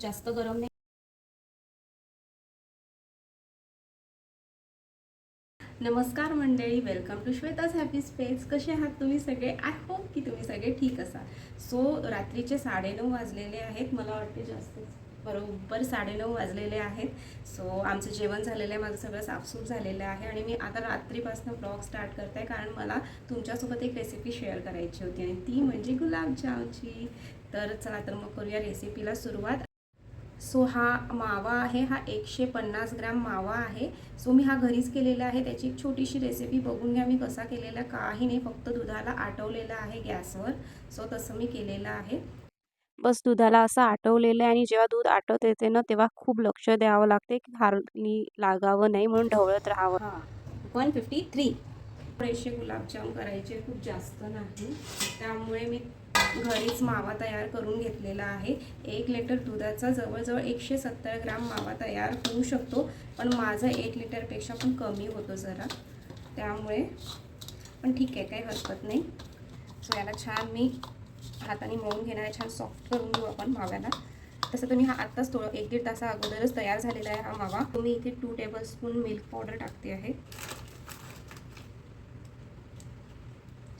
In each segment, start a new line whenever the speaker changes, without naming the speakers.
जास्त गरम नाही. नमस्कार मंडळी welcome to Shweta's happy space कसे आहात तुम्ही सगळे? आय होप की तुम्ही सगळे ठीक असाल. सो रात्रीचे साडेनऊ वाजलेले आहेत. मला वाटते जास्त बरोबर साडेनऊ वाजलेले आहेत. सो आमचं जेवण झालेलं आहे. माझं सगळं साफसूफ झालेलं आहे. आणि मी आता रात्रीपासून ब्लॉग स्टार्ट करत आहे कारण मला तुमच्यासोबत एक रेसिपी शेअर करायची होती. आणि ती म्हणजे गुलाबजामची तर चला तर मग करूया रेसिपीला सुरुवात. सो हा मावा आहे हा एकशे पन्नास ग्राम मावा आहे. सो मी हा घरीच केलेला आहे. त्याची एक छोटीशी रेसिपी बघून घ्या. मी कसा केलेला काही नाही फक्त दुधाला आटवलेलं आहे गॅसवर. सो तसं मी केलेलं आहे.
बस दुधाला असं आटवलेलं आहे आणि जेव्हा दूध आटवत येते ना तेव्हा खूप लक्ष द्यावं लागते की खाली लागावं नाही म्हणून ढवळत राहावं.
हां. वन फिफ्टी थ्री थोडेसे गुलाबजाम करायचे खूप जास्त नाही. त्यामुळे मी घरीच मावा तयार करून घेतलेला आहे. एक लिटर दुधाचा जवळजवळ एकशे सत्तर ग्राम मावा तयार होऊ शकतो. पण माझं एक लिटरपेक्षा पण कमी होतो जरा. त्यामुळे पण ठीक आहे काही हरकत नाही. सो याला छान मी हाताने मळून घेणार छान सॉफ्ट करून घेऊ आपण माव्याला. तसं तुम्ही हा आत्ताच थोडं एक दीड तासा अगोदरच तयार झालेला आहे हा मावा. तुम्ही इथे टू टेबलस्पून मिल्क पावडर टाकते आहे.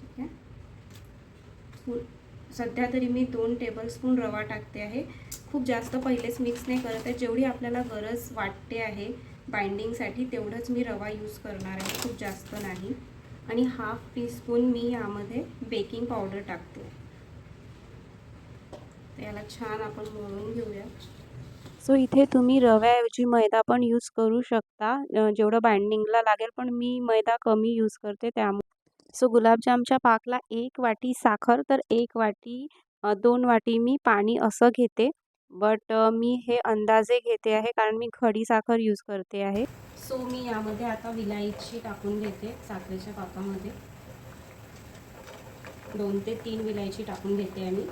ठीक आहे. सध्या तरी मी दोन टेबलस्पून रवा टाकते आहे. खूप जास्त पहिलेच मिक्स नाही करत आहे. जेवढी आपल्याला गरज वाटते आहे बाइंडिंगसाठी तेवढंच मी रवा यूज करणार आहे. खूप जास्त नाही. आणि हाफ टीस्पून मी यामध्ये बेकिंग पावडर टाकते. तर याला छान आपण मळून घेऊया.
सो इथे तुम्ही रव्याऐवजी मैदा पण यूज करू शकता. जेवढं बाइंडिंगला लागेल पण मी मैदा कमी यूज करते त्यामुळे सो गुलाबजामच्या पाकला एक वाटी साखर तर एक वाटी दोन वाटी मी पाणी असं घेते. बट मी हे अंदाजे घेते आहे कारण मी खडी साखर यूज करते आहे.
सो मी यामध्ये आता विलायची टाकून घेते साखरेच्या पाकामध्ये. दोन ते तीन विलायची टाकून घेते आहे मी.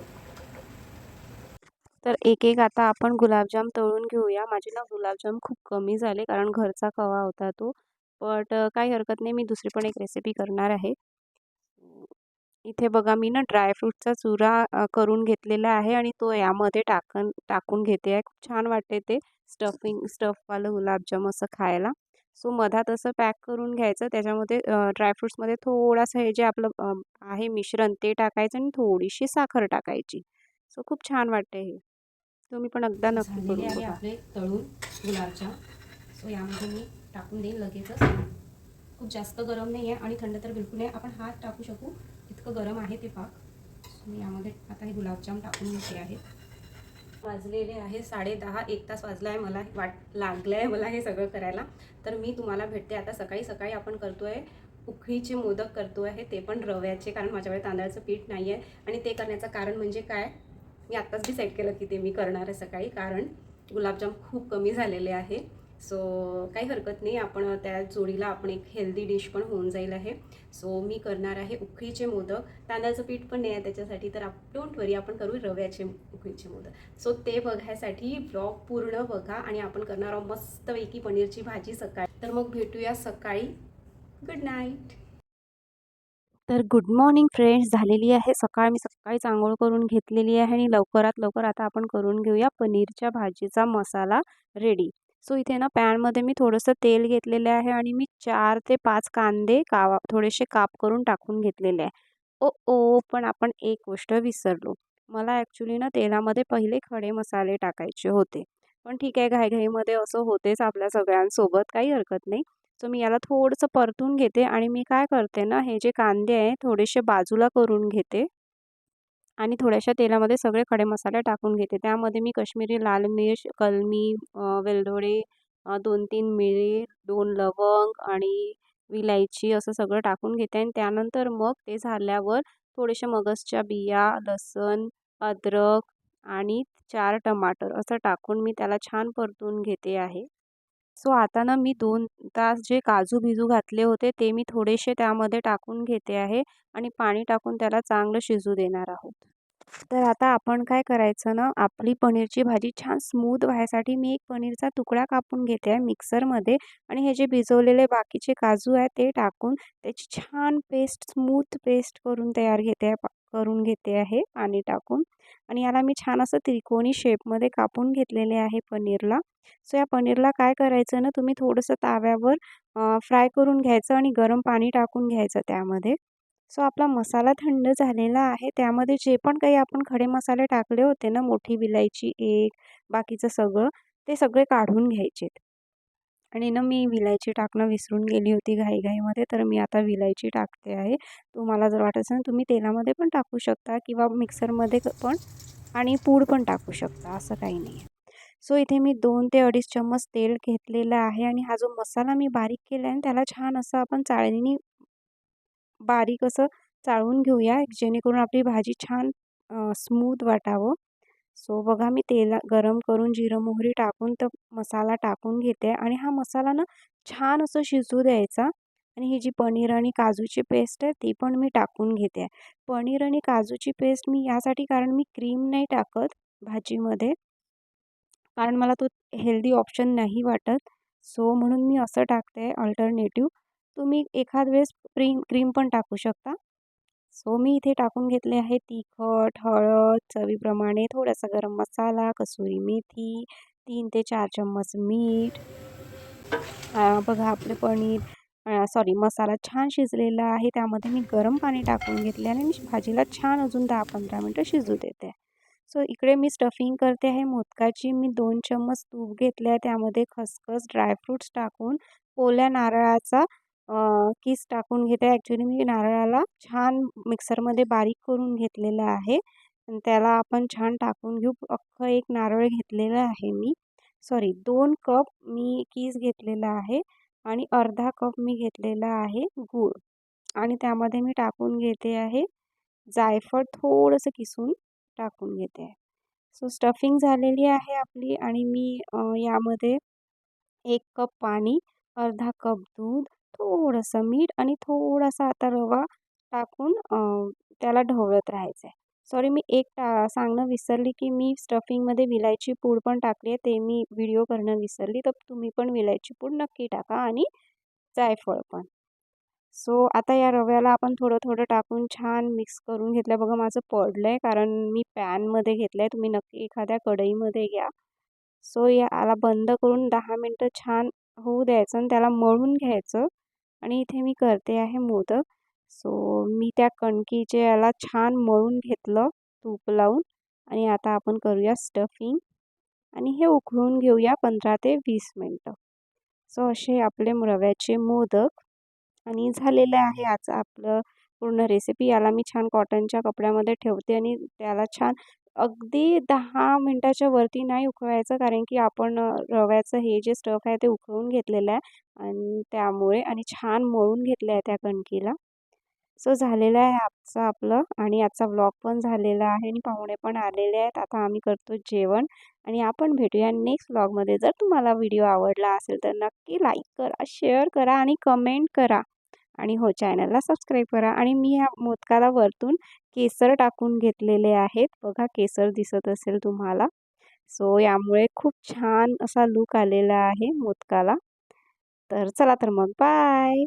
तर एक एक आता आपण गुलाबजाम तळून घेऊया. माझे ना गुलाबजाम खूप कमी झाले कारण घरचा खवा होता तो. बट काही हरकत नाही. मी दुसरी पण एक रेसिपी करणार आहे. इथे बघा मी ना ड्रायफ्रूटचा चुरा करून घेतलेला आहे आणि तो यामध्ये टाकन टाकून घेते आहे. खूप छान वाटते ते स्टफिंग स्टफवालं गुलाबजाम असं खायला. सो मधात असं पॅक करून घ्यायचं. त्याच्यामध्ये ड्रायफ्रूट्समध्ये थोडासा हे जे आपलं आहे मिश्रण ते टाकायचं आणि थोडीशी साखर टाकायची. सो खूप छान वाटते हे. तुम्ही पण एकदा नक्की करून
आहे आपले तळून गुलाबजाम. सो यामध्ये मी टाकून देईन लगेचच. खूप जास्त गरम नाही आहे आणि थंड तर बिलकुल नाही. आपण हात टाकू शकू. इतकं गरम आहे ते पाक. मी यामध्ये आता हे गुलाबजाम टाकून घेते आहे. वाजलेले आहे साडे दहा एक तास वाजला आहे मला वाट लागलं आहे मला हे सगळं करायला. तर मी तुम्हाला भेटते आता सकाळी सकाळी आपण करतो आहे उखळीचे मोदक करतो आहे ते पण रव्याचे कारण माझ्याकडे तांदळाचं पीठ नाही आहे आणि ते करण्याचं कारण म्हणजे काय? मी आत्ताच डिसाईड केलं की ते मी करणार आहे सकाळी कारण गुलाबजाम खूप कमी झालेले आहे. सो काही हरकत नाही. आपण त्या जोडीला आपण एक हेल्दी डिश पण होऊन जाईल आहे. सो मी करणार आहे उखळीचे मोदक. तांदळाचं पीठ पण नाही आहे त्याच्यासाठी तर आप डोंट वरी आपण करू रव्याचे उखळीचे मोदक. सो ते बघायसाठी ब्लॉग पूर्ण बघा आणि आपण करणार आहोत मस्तपैकी पनीरची भाजी सकाळी. तर मग भेटूया सकाळी. गुड नाईट
तर गुड मॉर्निंग फ्रेंड्स झालेली आहे सकाळ. मी सकाळीच आंघोळ करून घेतलेली आहे आणि लवकरात लवकर आता आपण करून घेऊया पनीरच्या भाजीचा मसाला रेडी सो इथे ना पॅनमध्ये मी थोडंसं तेल घेतलेलं आहे आणि मी चार ते पाच कांदे कावा थोडेसे काप करून टाकून घेतलेले आहे. ओ ओ पण आपण एक गोष्ट विसरलो. मला ॲक्च्युली ना तेलामध्ये पहिले खडे मसाले टाकायचे होते. पण ठीक आहे घाईघाईमध्ये असं होतेच आपल्या सगळ्यांसोबत काही हरकत नाही. सो मी याला थोडंसं परतून घेते आणि मी काय करते ना हे जे कांदे आहे थोडेसे बाजूला करून घेते. आणि थोड्याशा तेलामध्ये सगळे खडे मसाले टाकून घेते. त्यामध्ये मी कश्मीरी लाल मिर्च कलमी वेलदोडे दोन तीन मिरी दोन लवंग आणि विलायची असं सगळं टाकून घेते आणि त्यानंतर मग ते झाल्यावर थोडेसे मगजच्या बिया लसण अद्रक आणि चार टमाटर असं टाकून मी त्याला छान परतून घेते आहे. सो आता ना मी दोन तास जे काजू भिजू घातले होते ते मी थोडेसे त्यामध्ये टाकून घेते आहे आणि पाणी टाकून त्याला चांगलं शिजू देणार आहोत. तर आता आपण काय करायचं ना आपली पनीरची भाजी छान स्मूथ व्हायसाठी मी एक पनीरचा तुकडा कापून घेते आहे मिक्सरमध्ये आणि हे जे भिजवलेले बाकीचे काजू आहे ते टाकून त्याची छान पेस्ट स्मूथ पेस्ट करून तयार घेते आहे करून घेते आहे पाणी टाकून. आणि याला मी छान असं त्रिकोणी शेपमध्ये कापून घेतलेले आहे पनीरला. सो या पनीरला काय करायचं ना तुम्ही थोडंसं ताव्यावर फ्राय करून घ्यायचं आणि गरम पाणी टाकून घ्यायचं त्यामध्ये. सो आपला मसाला थंड झालेला आहे त्यामध्ये जे पण काही आपण खडे मसाले टाकले होते ना मोठी विलायची एक बाकीचं सगळं ते सगळे काढून घ्यायचे. आणि ना मी विलायची टाकणं विसरून गेली होती घाईघाईमध्ये तर मी आता विलायची टाकते आहे. तुम्हाला जर वाटत असेल तुम्ही तेलामध्ये पण टाकू शकता किंवा मिक्सरमध्ये पण आणि पूड पण टाकू शकता असं काही नाही आहे. सो इथे मी दोन ते अडीच चम्मच तेल घेतलेलं आहे आणि हा जो मसाला मी बारीक केला आहे त्याला छान असं आपण चाळणीने बारीक असं चाळून घेऊया जेणेकरून आपली भाजी छान स्मूथ वाटावं. सो बघा मी तेल गरम करून जिरं मोहरी टाकून तर मसाला टाकून घेते आणि हा मसाला ना छान असं शिजू द्यायचा आणि ही जी पनीर आणि काजूची पेस्ट आहे ती पण मी टाकून घेते. पनीर आणि काजूची पेस्ट मी यासाठी कारण मी क्रीम नाही टाकत भाजीमध्ये कारण मला तो हेल्दी ऑप्शन नाही वाटत. सो म्हणून मी असं टाकते अल्टरनेटिव्ह तुम्ही एखाद वेळेस क्रीम क्रीम पण टाकू शकता. सो मी इथे टाकून घेतले आहे तिखट हळद चवीप्रमाणे थोडासा गरम मसाला कसुरी मेथी तीन ते चार चम्मच मीठ. बघा आपले पनीर सॉरी मसाला छान शिजलेला आहे. त्यामध्ये मी गरम पाणी टाकून घेतले आणि भाजीला छान अजून दहा पंधरा मिनटं शिजू देते. सो इकडे मी स्टफिंग करते आहे. मोदकाची मी दोन चम्मच तूप घेतले आहे त्यामध्ये खसखस ड्रायफ्रूट्स टाकून ओल्या नारळाचा किस टाकून घेते? ॲक्च्युली मी नारळाला छान मिक्सरमध्ये बारीक करून घेतलेलं आहे. आणि त्याला आपण छान टाकून घेऊ. अख्खं एक नारळ घेतलेलं आहे मी. सॉरी दोन कप मी किस घेतलेला आहे आणि अर्धा कप मी घेतलेला आहे गूळ. आणि त्यामध्ये मी टाकून घेते आहे जायफळ थोडंसं किसून टाकून घेते आहे. सो स्टफिंग झालेली आहे आपली आणि मी यामध्ये एक कप पाणी अर्धा कप दूध थोडंसं मीठ आणि थोडासा आता रवा टाकून त्याला ढवळत राहायचं आहे सॉरी मी एक टा सांगणं विसरली की मी स्टफिंगमध्ये विलायची पूड पण टाकली आहे ते मी व्हिडिओ करणं विसरली तर तुम्ही पण विलायची पूड नक्की टाका आणि जायफळ पण. सो आता या रव्याला आपण थोडं थोडं टाकून छान मिक्स करून घेतलं बघा माझं पडलं आहे कारण मी पॅनमध्ये घेतलं आहे तुम्ही नक्की एखाद्या कढईमध्ये घ्या. सो याला बंद करून दहा मिनटं छान होऊ द्यायचं आणि त्याला मळून घ्यायचं. आणि इथे मी करते आहे मोदक. सो मी त्या कणकीचे याला छान मळून घेतलं तूप लावून. आणि आता आपण करूया स्टफिंग आणि हे उकळून घेऊया पंधरा ते वीस मिनटं. सो असे आपले रव्याचे मोदक. आणि झालेलं आहे आज आपलं पूर्ण रेसिपी याला मी छान कॉटनच्या कपड्यामध्ये ठेवते आणि त्याला छान अगदी दहा मिनटाच्या वरती नाही उकळायचं कारण की आपण रव्याचं हे जे स्टफ आहे ते उकळून घेतलेलं आहे आणि त्यामुळे आणि छान मळून घेतलं आहे त्या कणकीला. सो झालेलं आहे आजचं आपलं आणि आजचा व्लॉग पण झालेला आहे आणि पाहुणे पण आलेले आहेत. आता आम्ही करतो जेवण आणि आपण भेटूया नेक्स्ट व्लॉगमध्ये जर तुम्हाला व्हिडिओ आवडला असेल तर नक्की लाईक करा शेअर करा आणि कमेंट करा. आणि हो चॅनलला सबस्क्राईब करा. आणि मी ह्या मोदकाला वरतून केसर टाकून घेतलेले आहेत. बघा केसर दिसत असेल तुम्हाला. सो यामुळे खूप छान असा लूक आलेला आहे मोदकाला. तर चला तर मग. बाय